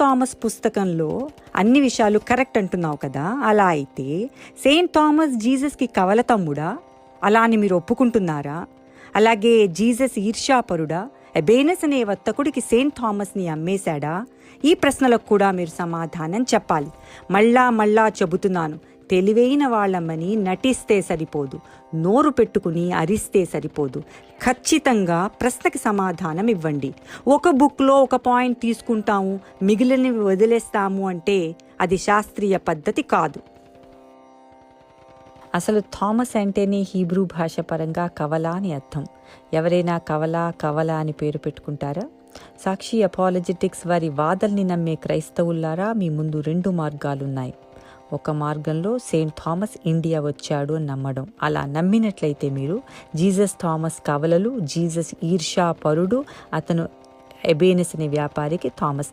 Thomas పుస్తకంలో అన్ని విషయాలు కరెక్ట్ అంటున్నావు కదా? అలా అయితే సెయింట్ థామస్ జీసస్కి కవల తమ్ముడా? అలా అని మీరు ఒప్పుకుంటున్నారా? అలాగే జీసస్ ఈర్ష్యాపరుడా? ఎబేనస్ అనే వర్తకుడికి సెయింట్ థామస్ని అమ్మేశాడా? ఈ ప్రశ్నలకు కూడా మీరు సమాధానం చెప్పాలి. మళ్ళా మళ్ళా చెబుతున్నాను. తెలివైన వాళ్ళమని నటిస్తే సరిపోదు నోరు పెట్టుకుని అరిస్తే సరిపోదు. ఖచ్చితంగా ప్రశ్నకి సమాధానం ఇవ్వండి. ఒక బుక్లో ఒక పాయింట్ తీసుకుంటాము మిగిలినవి వదిలేస్తాము అంటే అది శాస్త్రీయ పద్ధతి కాదు. అసలు థామస్ అంటేనే హీబ్రూ భాష పరంగా కవల అని అర్థం. ఎవరైనా కవల కవల అని పేరు పెట్టుకుంటారా? సాక్షి అపాలజెటిక్స్ వారి వాదల్ని నమ్మే క్రైస్తవుల్లారా? మీ ముందు రెండు మార్గాలున్నాయి. ఒక మార్గంలో సెయింట్ థామస్ ఇండియా వచ్చాడు అని నమ్మడం. అలా నమ్మినట్లయితే మీరు జీసస్ థామస్ కవలలు జీసస్ ఈర్షా పరుడు అతను ఎబేనస్ అనే వ్యాపారికి థామస్